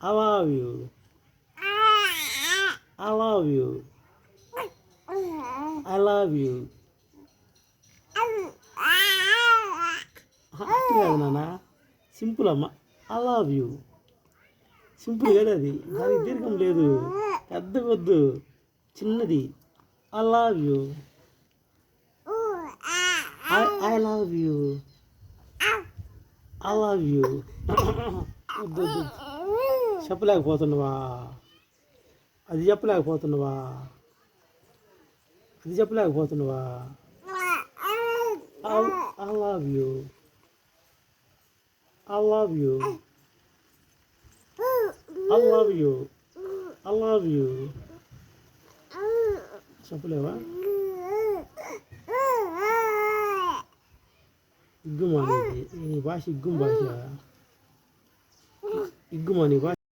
I love you I love you I love you కాదు నాన్న simple అమ్మ. I love you simple కదా అది? దానికి దీర్ఘం లేదు. పెద్ద వద్దు చిన్నది. I love you I I love you I love you వద్దు వద్దు. చెప్పలేకపోతున్నావా? అది చెప్పలేకపోతున్నావా? అది చెప్పలేకపోతున్నావా? I love you I love you I love you I love you చెప్పలేవా? ఇగ్గుమా నీ భాష ఇగ్గుమ భాష. ఇగ్గుమా నీ భాష.